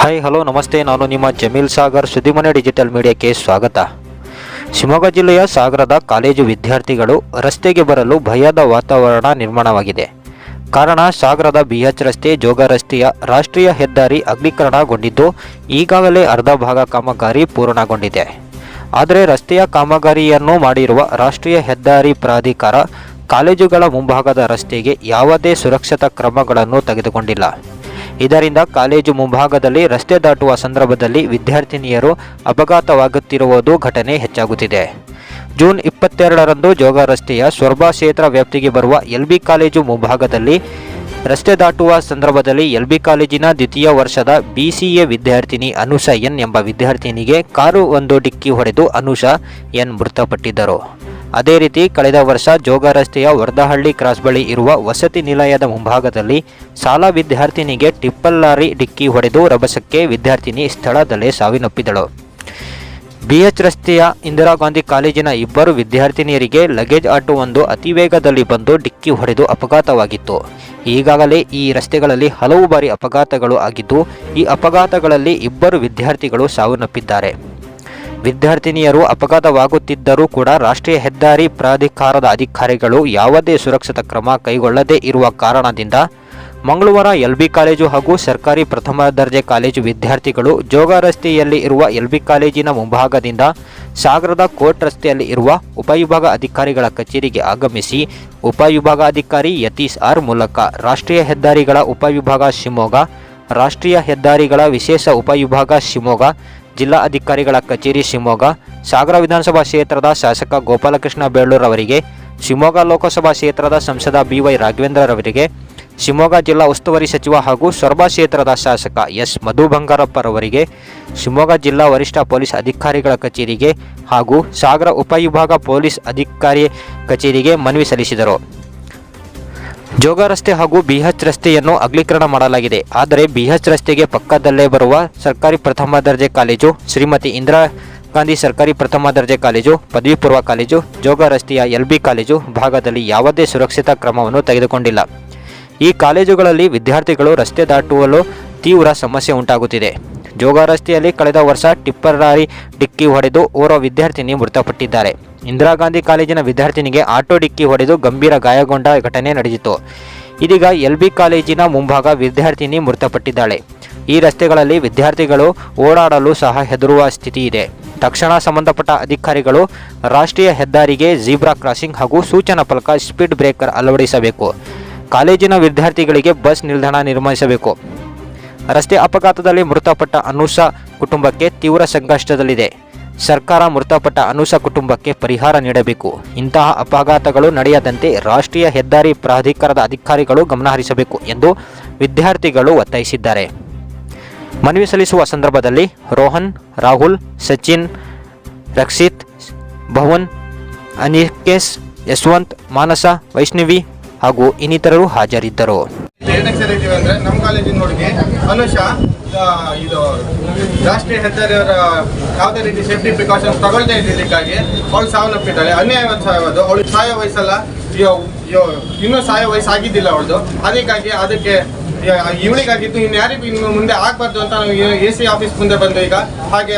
Hi hello ನಮಸ್ತೆ. ನಾನು ನಿಮ್ಮ ಜಮೀಲ್ ಸಾಗರ್ ಸುದ್ದಿಮನೆ ಡಿಜಿಟಲ್ ಮೀಡಿಯಾಕ್ಕೆ ಸ್ವಾಗತ. ಶಿವಮೊಗ್ಗ ಜಿಲ್ಲೆಯ ಸಾಗರದ ಕಾಲೇಜು ವಿದ್ಯಾರ್ಥಿಗಳು ರಸ್ತೆಗೆ ಬರಲು ಭಯದ ವಾತಾವರಣ ನಿರ್ಮಾಣವಾಗಿದೆ. ಕಾರಣ, ಸಾಗರದ ಬಿಎಚ್ ರಸ್ತೆ, ಜೋಗ ರಸ್ತೆಯ ರಾಷ್ಟ್ರೀಯ ಹೆದ್ದಾರಿ ಅಗ್ನೀಕರಣಗೊಂಡಿದ್ದು, ಈಗಾಗಲೇ ಅರ್ಧ ಭಾಗ ಕಾಮಗಾರಿ ಪೂರ್ಣಗೊಂಡಿದೆ. ಆದರೆ ರಸ್ತೆಯ ಕಾಮಗಾರಿಯನ್ನು ಮಾಡಿರುವ ರಾಷ್ಟ್ರೀಯ ಹೆದ್ದಾರಿ ಪ್ರಾಧಿಕಾರ, ಕಾಲೇಜುಗಳ ಮುಂಭಾಗದ ರಸ್ತೆಗೆ ಯಾವುದೇ ಸುರಕ್ಷತಾ ಕ್ರಮಗಳನ್ನು ತೆಗೆದುಕೊಂಡಿಲ್ಲ. ಇದರಿಂದ ಕಾಲೇಜು ಮುಂಭಾಗದಲ್ಲಿ ರಸ್ತೆ ದಾಟುವ ಸಂದರ್ಭದಲ್ಲಿ ವಿದ್ಯಾರ್ಥಿನಿಯರು ಅಪಘಾತವಾಗುತ್ತಿರುವುದು ಘಟನೆ ಹೆಚ್ಚಾಗುತ್ತಿದೆ. ಜೂನ್ ಇಪ್ಪತ್ತೆರಡರಂದು ಜೋಗ ರಸ್ತೆಯ ಸ್ವರ್ಬಾ ಕ್ಷೇತ್ರ ವ್ಯಾಪ್ತಿಗೆ ಬರುವ ಎಲ್ಬಿ ಕಾಲೇಜು ಮುಂಭಾಗದಲ್ಲಿ ರಸ್ತೆ ದಾಟುವ ಸಂದರ್ಭದಲ್ಲಿ ಎಲ್ಬಿ ಕಾಲೇಜಿನ ದ್ವಿತೀಯ ವರ್ಷದ ಬಿಸಿಎ ವಿದ್ಯಾರ್ಥಿನಿ ಅನುಷಾ ಎನ್ ಎಂಬ ವಿದ್ಯಾರ್ಥಿನಿಗೆ ಕಾರು ಒಂದು ಡಿಕ್ಕಿ ಹೊಡೆದು ಅನುಷಾ ಎನ್ ಮೃತಪಟ್ಟಿದ್ದರು. ಅದೇ ರೀತಿ ಕಳೆದ ವರ್ಷ ಜೋಗ ರಸ್ತೆಯ ವರ್ದಹಳ್ಳಿ ಕ್ರಾಸ್ ಬಳಿ ಇರುವ ವಸತಿ ನಿಲಯದ ಮುಂಭಾಗದಲ್ಲಿ ಶಾಲಾ ವಿದ್ಯಾರ್ಥಿನಿಗೆ ಟಿಪ್ಪಲ್ ಲಾರಿ ಡಿಕ್ಕಿ ಹೊಡೆದು ರಭಸಕ್ಕೆ ವಿದ್ಯಾರ್ಥಿನಿ ಸ್ಥಳದಲ್ಲೇ ಸಾವಿನಪ್ಪಿದಳು. ಬಿಎಚ್ ರಸ್ತೆಯ ಇಂದಿರಾ ಗಾಂಧಿ ಕಾಲೇಜಿನ ಇಬ್ಬರು ವಿದ್ಯಾರ್ಥಿನಿಯರಿಗೆ ಲಗೇಜ್ ಆಟೋ ಒಂದು ಅತಿ ವೇಗದಲ್ಲಿ ಬಂದು ಡಿಕ್ಕಿ ಹೊಡೆದು ಅಪಘಾತವಾಗಿತ್ತು. ಈಗಾಗಲೇ ಈ ರಸ್ತೆಗಳಲ್ಲಿ ಹಲವು ಬಾರಿ ಅಪಘಾತಗಳು ಆಗಿದ್ದು, ಈ ಅಪಘಾತಗಳಲ್ಲಿ ಇಬ್ಬರು ವಿದ್ಯಾರ್ಥಿಗಳು ಸಾವನ್ನಪ್ಪಿದ್ದಾರೆ ವಿದ್ಯಾರ್ಥಿನಿಯರು ಅಪಘಾತವಾಗುತ್ತಿದ್ದರೂ ಕೂಡ ರಾಷ್ಟ್ರೀಯ ಹೆದ್ದಾರಿ ಪ್ರಾಧಿಕಾರದ ಅಧಿಕಾರಿಗಳು ಯಾವುದೇ ಸುರಕ್ಷತಾ ಕ್ರಮ ಕೈಗೊಳ್ಳದೇ ಇರುವ ಕಾರಣದಿಂದ ಮಂಗಳವಾರ ಎಲ್ಬಿ ಕಾಲೇಜು ಹಾಗೂ ಸರ್ಕಾರಿ ಪ್ರಥಮ ದರ್ಜೆ ಕಾಲೇಜು ವಿದ್ಯಾರ್ಥಿಗಳು ಜೋಗ ರಸ್ತೆಯಲ್ಲಿ ಇರುವ ಎಲ್ಬಿ ಕಾಲೇಜಿನ ಮುಂಭಾಗದಿಂದ ಸಾಗರದ ಕೋರ್ಟ್ ರಸ್ತೆಯಲ್ಲಿ ಇರುವ ಉಪವಿಭಾಗ ಅಧಿಕಾರಿಗಳ ಕಚೇರಿಗೆ ಆಗಮಿಸಿ ಉಪವಿಭಾಗಾಧಿಕಾರಿ ಯತೀಶ್ ಆರ್ ಮೂಲಕ ರಾಷ್ಟ್ರೀಯ ಹೆದ್ದಾರಿಗಳ ಉಪವಿಭಾಗ ಶಿವಮೊಗ್ಗ, ರಾಷ್ಟ್ರೀಯ ಹೆದ್ದಾರಿಗಳ ವಿಶೇಷ ಉಪವಿಭಾಗ ಶಿವಮೊಗ್ಗ ಜಿಲ್ಲಾ ಅಧಿಕಾರಿಗಳ ಕಚೇರಿ ಶಿವಮೊಗ್ಗ, ಸಾಗರ ವಿಧಾನಸಭಾ ಕ್ಷೇತ್ರದ ಶಾಸಕ ಗೋಪಾಲಕೃಷ್ಣ ಬೇಳೂರವರಿಗೆ ಶಿವಮೊಗ್ಗ ಲೋಕಸಭಾ ಕ್ಷೇತ್ರದ ಸಂಸದ ಬಿ ವೈ ರಾಘವೇಂದ್ರರವರಿಗೆ ಶಿವಮೊಗ್ಗ ಜಿಲ್ಲಾ ಉಸ್ತುವಾರಿ ಸಚಿವ ಹಾಗೂ ಸೊರಬ ಕ್ಷೇತ್ರದ ಶಾಸಕ ಎಸ್ ಮಧು ಬಂಗಾರಪ್ಪರವರಿಗೆ ಶಿವಮೊಗ್ಗ ಜಿಲ್ಲಾ ವರಿಷ್ಠ ಪೊಲೀಸ್ ಅಧಿಕಾರಿಗಳ ಕಚೇರಿಗೆ ಹಾಗೂ ಸಾಗರ ಉಪವಿಭಾಗ ಪೊಲೀಸ್ ಅಧಿಕಾರಿ ಕಚೇರಿಗೆ ಮನವಿ ಸಲ್ಲಿಸಿದರು. ಜೋಗ ರಸ್ತೆ ಹಾಗೂ ಬಿಹಚ್ ರಸ್ತೆಯನ್ನು ಅಗಲೀಕರಣ ಮಾಡಲಾಗಿದೆ. ಆದರೆ ಬಿಹಚ್ ರಸ್ತೆಗೆ ಪಕ್ಕದಲ್ಲೇ ಬರುವ ಸರ್ಕಾರಿ ಪ್ರಥಮ ದರ್ಜೆ ಕಾಲೇಜು, ಶ್ರೀಮತಿ ಇಂದಿರಾ ಗಾಂಧಿ ಸರ್ಕಾರಿ ಪ್ರಥಮ ದರ್ಜೆ ಕಾಲೇಜು ಪದವಿ ಪೂರ್ವ ಕಾಲೇಜು, ಜೋಗ ರಸ್ತೆಯ ಎಲ್ಬಿ ಕಾಲೇಜು ಭಾಗದಲ್ಲಿ ಯಾವುದೇ ಸುರಕ್ಷತಾ ಕ್ರಮವನ್ನು ತೆಗೆದುಕೊಂಡಿಲ್ಲ. ಈ ಕಾಲೇಜುಗಳಲ್ಲಿ ವಿದ್ಯಾರ್ಥಿಗಳು ರಸ್ತೆ ದಾಟುವಲು ತೀವ್ರ ಸಮಸ್ಯೆ ಉಂಟಾಗುತ್ತಿದೆ. ಜೋಗ ರಸ್ತೆಯಲ್ಲಿ ಕಳೆದ ವರ್ಷ ಟಿಪ್ಪರ್ ಲಾರಿ ಡಿಕ್ಕಿ ಹೊಡೆದು ಓರ್ವ ವಿದ್ಯಾರ್ಥಿನಿ ಮೃತಪಟ್ಟಿದ್ದಾರೆ. ಇಂದಿರಾ ಗಾಂಧಿ ಕಾಲೇಜಿನ ವಿದ್ಯಾರ್ಥಿನಿಗೆ ಆಟೋ ಡಿಕ್ಕಿ ಹೊಡೆದು ಗಂಭೀರ ಗಾಯಗೊಂಡ ಘಟನೆ ನಡೆದಿತ್ತು. ಇದೀಗ ಎಲ್ಬಿ ಕಾಲೇಜಿನ ಮುಂಭಾಗ ವಿದ್ಯಾರ್ಥಿನಿ ಮೃತಪಟ್ಟಿದ್ದಾಳೆ. ಈ ರಸ್ತೆಗಳಲ್ಲಿ ವಿದ್ಯಾರ್ಥಿಗಳು ಓಡಾಡಲು ಸಹ ಹೆದರುವ ಸ್ಥಿತಿ ಇದೆ. ತಕ್ಷಣ ಸಂಬಂಧಪಟ್ಟ ಅಧಿಕಾರಿಗಳು ರಾಷ್ಟ್ರೀಯ ಹೆದ್ದಾರಿಗೆ ಜೀಬ್ರಾ ಕ್ರಾಸಿಂಗ್ ಹಾಗೂ ಸೂಚನಾ ಫಲಕ ಸ್ಪೀಡ್ ಬ್ರೇಕರ್ ಅಳವಡಿಸಬೇಕು. ಕಾಲೇಜಿನ ವಿದ್ಯಾರ್ಥಿಗಳಿಗೆ ಬಸ್ ನಿಲ್ದಾಣ ನಿರ್ಮಿಸಬೇಕು. ರಸ್ತೆ ಅಪಘಾತದಲ್ಲಿ ಮೃತಪಟ್ಟ ಅನುಷಾ ಕುಟುಂಬಕ್ಕೆ ತೀವ್ರ ಸಂಕಷ್ಟದಲ್ಲಿದೆ. ಸರ್ಕಾರ ಮೃತಪಟ್ಟ ಅನುಸ ಕುಟುಂಬಕ್ಕೆ ಪರಿಹಾರ ನೀಡಬೇಕು. ಇಂತಹ ಅಪಘಾತಗಳು ನಡೆಯದಂತೆ ರಾಷ್ಟ್ರೀಯ ಹೆದ್ದಾರಿ ಪ್ರಾಧಿಕಾರದ ಅಧಿಕಾರಿಗಳು ಗಮನಹರಿಸಬೇಕು ಎಂದು ವಿದ್ಯಾರ್ಥಿಗಳು ಒತ್ತಾಯಿಸಿದ್ದಾರೆ. ಮನವಿ ಸಲ್ಲಿಸುವ ಸಂದರ್ಭದಲ್ಲಿ ರೋಹನ್, ರಾಹುಲ್, ಸಚಿನ್, ರಕ್ಷಿತ್, ಭವನ್ ಅನಿಕೇಶ್ ಯಶವಂತ್, ಮಾನಸ, ವೈಷ್ಣವಿ ಹಾಗೂ ಇನ್ನಿತರರು ಹಾಜರಿದ್ದರು. ಅಂದ್ರೆ ನಮ್ಮ ಕಾಲೇಜಿನ ಹುಡುಗಿ ಇದು ರಾಷ್ಟ್ರೀಯ ಹೆದ್ದಾರಿಯವರ ಯಾವುದೇ ರೀತಿ ಸೇಫ್ಟಿ ಪ್ರಿಕಾಷನ್ಸ್ ತಗೊಳ್ತಾ ಇದ್ದಿದ್ದಕ್ಕಾಗಿ ಅವಳು ಸಾವನ್ನಪ್ಪಿದ್ದಾಳೆ. ಅನ್ಯಾಯವಾದ ಸಾಯೋದು ಅವಳು ಸಾಯೋ ವಯಸ್ಸಲ್ಲ ಇನ್ನೂ ಸಾಯೋ ವಯಸ್ಸು ಆಗಿದ್ದಿಲ್ಲ ಅವಳದು. ಅದಕ್ಕಾಗಿ ಅದಕ್ಕೆ ಇವಳಿಗಾಗಿತ್ತು ಇನ್ನು ಯಾರಿಗೂ ಇನ್ನು ಮುಂದೆ ಆಗಬಾರ್ದು ಅಂತ ನಾವು ಎ ಸಿ ಆಫೀಸ್ ಮುಂದೆ ಬಂದು ಈಗ ಹಾಗೆ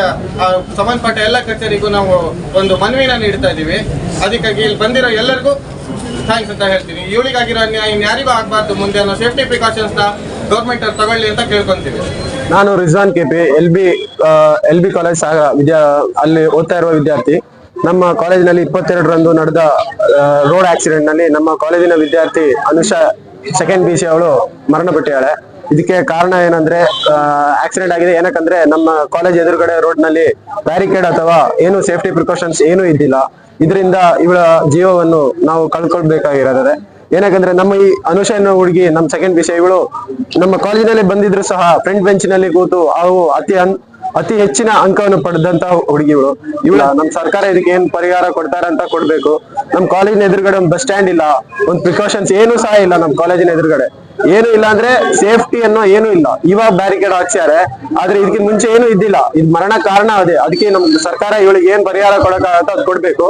ಸಂಬಂಧಪಟ್ಟ ಎಲ್ಲ ಕಚೇರಿಗೂ ನಾವು ಒಂದು ಮನವಿನ ನೀಡ್ತಾ ಇದ್ದೀವಿ. ಅದಕ್ಕಾಗಿ ಇಲ್ಲಿ ಬಂದಿರೋ ಎಲ್ಲರಿಗೂ ಥ್ಯಾಂಕ್ಸ್ ಅಂತ ಹೇಳ್ತೀನಿ. ಇವಳಿಗಾಗಿರೋ ಅನ್ಯಾಯ ಇನ್ಯಾರಿಗೂ ಆಗಬಾರ್ದು. ಮುಂದೆ ಅನ್ನೋ ಸೇಫ್ಟಿ ಪ್ರಿಕಾಷನ್ಸ್ನ ಗೌರ್ಮೆಂಟ್ ಅವ್ರು ತಗೊಳ್ಳಿ ಅಂತ ಕೇಳ್ಕೊಂತೀವಿ. ನಾನು Rizwan KP L B L B college Vidya, ಅಲ್ಲಿ ಓದ್ತಾ ಇರುವ ವಿದ್ಯಾರ್ಥಿ. ನಮ್ಮ ಕಾಲೇಜಿನಲ್ಲಿ ಇಪ್ಪತ್ತೆರಡರಂದು ನಡೆದ ರೋಡ್ ಆಕ್ಸಿಡೆಂಟ್ನಲ್ಲಿ ನಮ್ಮ ಕಾಲೇಜಿನ ವಿದ್ಯಾರ್ಥಿ ಅನುಷಾ ಸೆಕೆಂಡ್ ಬಿ ಸಿ ಅವಳು ಮರಣಪಟ್ಟಿದ್ದಾಳೆ ಇದಕ್ಕೆ ಕಾರಣ ಏನಂದ್ರೆ ಆಕ್ಸಿಡೆಂಟ್ ಆಗಿದೆ. ಏನಕ್ಕಂದ್ರೆ ನಮ್ಮ ಕಾಲೇಜ್ ಎದುರುಗಡೆ ರೋಡ್ನಲ್ಲಿ ಬ್ಯಾರಿಕೇಡ್ ಅಥವಾ ಏನು ಸೇಫ್ಟಿ ಪ್ರಿಕಾಷನ್ಸ್ ಏನೂ ಇದ್ದಿಲ್ಲ. ಇದರಿಂದ ಇವಳ ಜೀವವನ್ನು ನಾವು ಕಳ್ಕೊಳ್ಬೇಕಾಗಿರೋದ್ರೆ ಏನಾಗಂದ್ರೆ ನಮ್ಮ ಈ ಅನುಷ ಹುಡುಗಿ, ನಮ್ಮ ಸೆಕೆಂಡ್ ವಿಷಯ, ಇವಳು ನಮ್ಮ ಕಾಲೇಜಿನಲ್ಲಿ ಬಂದಿದ್ರು ಸಹ ಫ್ರಂಟ್ ಬೆಂಚ್ನಲ್ಲಿ ಕೂತು ಅವು ಅತಿ ಅತಿ ಹೆಚ್ಚಿನ ಅಂಕವನ್ನು ಪಡೆದಂತ ಹುಡುಗಿ ಇವಳು. ಇವಳ ನಮ್ ಸರ್ಕಾರ ಇದಕ್ಕೆ ಏನ್ ಪರಿಹಾರ ಕೊಡ್ತಾರೆ ಅಂತ ಕೊಡ್ಬೇಕು. ನಮ್ ಕಾಲೇಜಿನ ಎದುರುಗಡೆ ಒಂದು ಬಸ್ ಸ್ಟ್ಯಾಂಡ್ ಇಲ್ಲ. ಒಂದು ಪ್ರಿಕಾಷನ್ಸ್ ಏನು ಸಹ ಇಲ್ಲ ನಮ್ ಕಾಲೇಜಿನ ಎದುರುಗಡೆ. ಏನು ಇಲ್ಲ ಅಂದ್ರೆ ಸೇಫ್ಟಿ ಅನ್ನೋ ಏನು ಇಲ್ಲ. ಇವಾಗ ಬ್ಯಾರಿಕೇಡ್ ಹಾಕ್ಸ್ಯಾರೆ, ಆದ್ರೆ ಇದಕ್ಕೆ ಮುಂಚೆ ಏನು ಇದ್ದಿಲ್ಲ. ಇದ್ ಮರಣ ಕಾರಣ ಅದೇ. ಅದಕ್ಕೆ ನಮ್ ಸರ್ಕಾರ ಇವಳಿಗೆ ಏನ್ ಪರಿಹಾರ ಕೊಡಕ್ಕಾಗತ್ತೋ ಅದು ಕೊಡ್ಬೇಕು.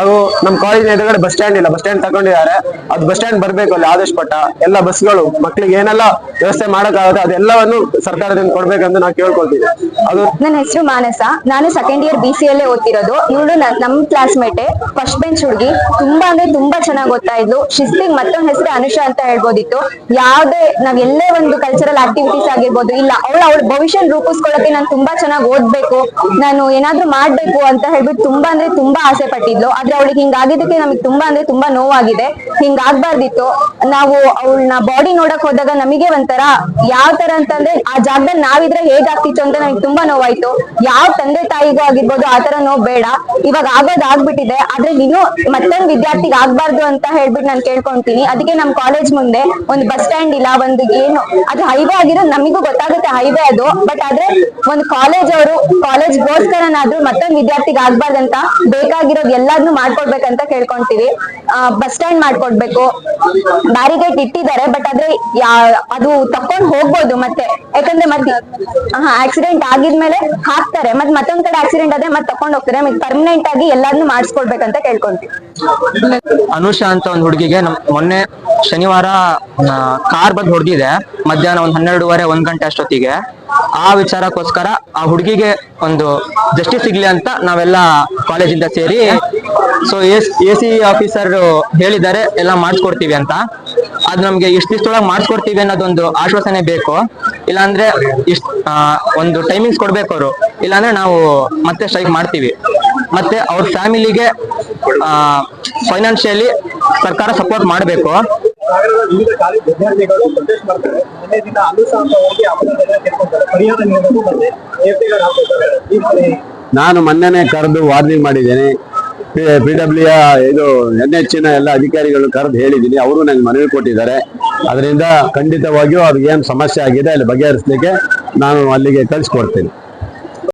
ಅದು ನಮ್ ಕಾಲೇಜಿನ ಎದುರುಗಡೆ ಬಸ್ ಸ್ಟ್ಯಾಂಡ್ ಇಲ್ಲ. ಬಸ್ ಸ್ಟ್ಯಾಂಡ್ ತಗೊಂಡಿದ್ದಾರೆ. ಅದ್ ಬಸ್ ಸ್ಟ್ಯಾಂಡ್ ಬರ್ಬೇಕು ಅಲ್ಲಿ ಆದೇಶ ಪಟ್ಟ ಎಲ್ಲ ಬಸ್ಗಳು ಮಕ್ಳಿಗೆ ಏನೆಲ್ಲ ವ್ಯವಸ್ಥೆ ಮಾಡಕ್ಕಾಗುತ್ತೆ ಅದೆಲ್ಲವನ್ನು ಸರ್ಕಾರದಿಂದ ಕೊಡ್ಬೇಕಂತ ನಾವು ಕೇಳ್ಕೊಳ್ತೀವಿ ಅದು ನನ್ನ ಹೆಸರು ಮಾನಸ. ನಾನು ಸೆಕೆಂಡ್ ಇಯರ್ ಬಿ ಸಿ ಅಲ್ಲೇ ಓದ್ತಿರೋದು. ಇವಳು ನಮ್ ಕ್ಲಾಸ್ಮೇಟೆ ಫಸ್ಟ್ ಬೆಂಚ್ ಹುಡುಗಿ ತುಂಬಾ ಅಂದ್ರೆ ತುಂಬಾ ಚೆನ್ನಾಗಿ ಓದ್ತಾ ಇದ್ಲು. ಶಿಸ್ತಿಗೆ ಮತ್ತೊಂದ್ ಹೆಸರು ಅನುಷಾ ಅಂತ ಹೇಳ್ಬೋದಿತ್ತು. ಯಾವ್ದೇ ನಾವ್ ಎಲ್ಲೇ ಒಂದು ಕಲ್ಚರಲ್ ಆಕ್ಟಿವಿಟೀಸ್ ಆಗಿರ್ಬೋದು, ಇಲ್ಲ, ಅವಳು ಅವಳ ಭವಿಷ್ಯ ರೂಪಿಸ್ಕೊಳ್ಳಕ್ಕೆ ನಾನು ತುಂಬಾ ಚೆನ್ನಾಗಿ ಓದ್ಬೇಕು, ನಾನು ಏನಾದ್ರೂ ಮಾಡ್ಬೇಕು ಅಂತ ಹೇಳ್ಬಿಟ್ಟು ತುಂಬಾ ಅಂದ್ರೆ ತುಂಬಾ ಆಸೆ ಪಟ್ಟಿದ್ಲು. ಆದ್ರೆ ಅವಳಿಗೆ ಹಿಂಗಾಗಿದ್ದಕ್ಕೆ ನಮಗೆ ತುಂಬಾ ಅಂದ್ರೆ ತುಂಬಾ ನೋವಾಗಿದೆ. ಹಿಂಗಾಗ್ಬಾರ್ದಿತ್ತು. ನಾವು ಅವಳನ್ನ ಬಾಡಿ ನೋಡಕ್ ಹೋದಾಗ ನಮಗೆ ಒಂಥರ ಯಾವ ತರ ಅಂತಂದ್ರೆ ಆ ಜಾಗದಲ್ಲಿ ನಾವಿದ್ರೆ ಹೇಗಾಗ್ತಿತ್ತು ಅಂತ ನನಗೆ ತುಂಬಾ ನೋವಾಯ್ತು. ಯಾವ ತಂದೆ ತಾಯಿಗೂ ಆಗಿರ್ಬೋದು ಆ ತರ ನೋವು ಬೇಡ. ಇವಾಗ ಆಗೋದ್ ಆಗ್ಬಿಟ್ಟಿದೆ. ಆದ್ರೆ ಇನ್ನು ಮತ್ತೊಂದು ವಿದ್ಯಾರ್ಥಿಗೆ ಆಗ್ಬಾರ್ದು ಅಂತ ಹೇಳ್ಬಿಟ್ಟು ನಾನು ಕೇಳ್ಕೊಂತೀನಿ. ಅದಕ್ಕೆ ನಮ್ ಕಾಲೇಜ್ ಮುಂದೆ ಒಂದು ಬಸ್ ಸ್ಟ್ಯಾಂಡ್ ಇಲ್ಲ, ಒಂದು ಏನು, ಅದು ಹೈವೇ ಆಗಿರೋ ನಮಗೂ ಗೊತ್ತಾಗುತ್ತೆ ಹೈವೇ ಅದು ಬಟ್ ಆದ್ರೆ ಒಂದು ಕಾಲೇಜ್ ಅವರು ಕಾಲೇಜ್ ಗೋಸ್ಕರನಾದ್ರೂ ಮತ್ತೊಂದು ವಿದ್ಯಾರ್ಥಿಗೆ ಆಗ್ಬಾರ್ದಂತ ಬೇಕಾಗಿರೋದು ಎಲ್ಲಾದ್ನು ಮಾಡ್ಕೊಡ್ಬೇಕಂತ ಕೇಳ್ಕೊಂತೀವಿ. ಬಸ್ ಸ್ಟ್ಯಾಂಡ್ ಮಾಡ್ಕೊಡ್ಬೇಕು. ಬ್ಯಾರಿಗೇಟ್ ಇಟ್ಟಿದ್ದಾರೆ ಬಟ್ ಆದ್ರೆ ಅದು ತಕೊಂಡ್ ಹೋಗ್ಬೋದು ಮತ್ತೆ. ಯಾಕಂದ್ರೆ ಮತ್ತೆ ಆಕ್ಸಿಡೆಂಟ್ ಆಗಿದ್ಮೇಲೆ ಹಾಕ್ತಾರೆ. ಮತ್ ಮತ್ತೊಂದ್ ಕಡೆ ಆಕ್ಸಿಡೆಂಟ್ ಆದ್ರೆ ಮತ್ತೆ ತಕೊಂಡ್ ಹೋಗ್ತಾರೆ. ಪರ್ಮನೆಂಟ್ ಆಗಿ ಎಲ್ಲಾದ್ನೂ ಮಾಡಿಸ್ಕೊಡ್ಬೇಕಂತ ಕೇಳ್ಕೊಂತೀವಿ. ಅನುಷಾ ಅಂತ ಒಂದ್ ಹುಡುಗಿಗೆ ಮೊನ್ನೆ ಶನಿವಾರ ಕಾರ್ ಬಂದ್ ಹೊಡೆದಿದೆ. ಮಧ್ಯಾಹ್ನ ಒಂದ್ ಹನ್ನೆರಡುವರೆ, ಒಂದ್ ಗಂಟೆ ಅಷ್ಟೊತ್ತಿಗೆ. ಆ ವಿಚಾರಕ್ಕೋಸ್ಕರ ಆ ಹುಡುಗಿಗೆ ಒಂದು ಜಸ್ಟಿಸ್ ಸಿಗ್ಲಿ ಅಂತ ನಾವೆಲ್ಲ ಕಾಲೇಜಿಂದ ಸೇರಿ ಸೊ ಎ ಸಿ ಆಫೀಸರ್ ಹೇಳಿದ್ದಾರೆ, ಎಲ್ಲ ಮಾಡಿಸ್ಕೊಡ್ತೀವಿ ಅಂತ. ಅದ್ ನಮ್ಗೆ ಇಷ್ಟ ಮಾಡಿಸ್ಕೊಡ್ತೀವಿ ಅನ್ನೋದೊಂದು ಆಶ್ವಾಸನೆ ಬೇಕು. ಇಲ್ಲಾಂದ್ರೆ ಇಷ್ಟ ಒಂದು ಟೈಮಿಂಗ್ಸ್ ಕೊಡ್ಬೇಕು ಅವರು. ಇಲ್ಲಾಂದ್ರೆ ನಾವು ಮತ್ತೆ ಸ್ಟ್ರೈಕ್ ಮಾಡ್ತೀವಿ. ಮತ್ತೆ ಅವ್ರ ಫ್ಯಾಮಿಲಿಗೆ ಫೈನಾನ್ಷಿಯಲಿ ಸರ್ಕಾರ ಸಪೋರ್ಟ್ ಮಾಡಬೇಕು. ನಾನು ಮೊನ್ನೆನೆ ಕರೆದು ವಾರ್ನಿಂಗ್ ಮಾಡಿದ್ದೇನೆ. ಪಿ ಡಬ್ಲ್ಯೂ ಇದು ಎನ್ ಎಚ್ನ ಎಲ್ಲ ಅಧಿಕಾರಿಗಳು ಕರೆದು ಹೇಳಿದ್ದೀನಿ. ಅವರು ನನಗೆ ಮನವಿ ಕೊಟ್ಟಿದ್ದಾರೆ. ಅದರಿಂದ ಖಂಡಿತವಾಗಿಯೂ ಅದು ಏನು ಸಮಸ್ಯೆ ಆಗಿದೆ ಅಲ್ಲಿ ಬಗೆಹರಿಸಲಿಕ್ಕೆ ನಾನು ಅಲ್ಲಿಗೆ ಕಳಿಸ್ಕೊಡ್ತೀನಿ.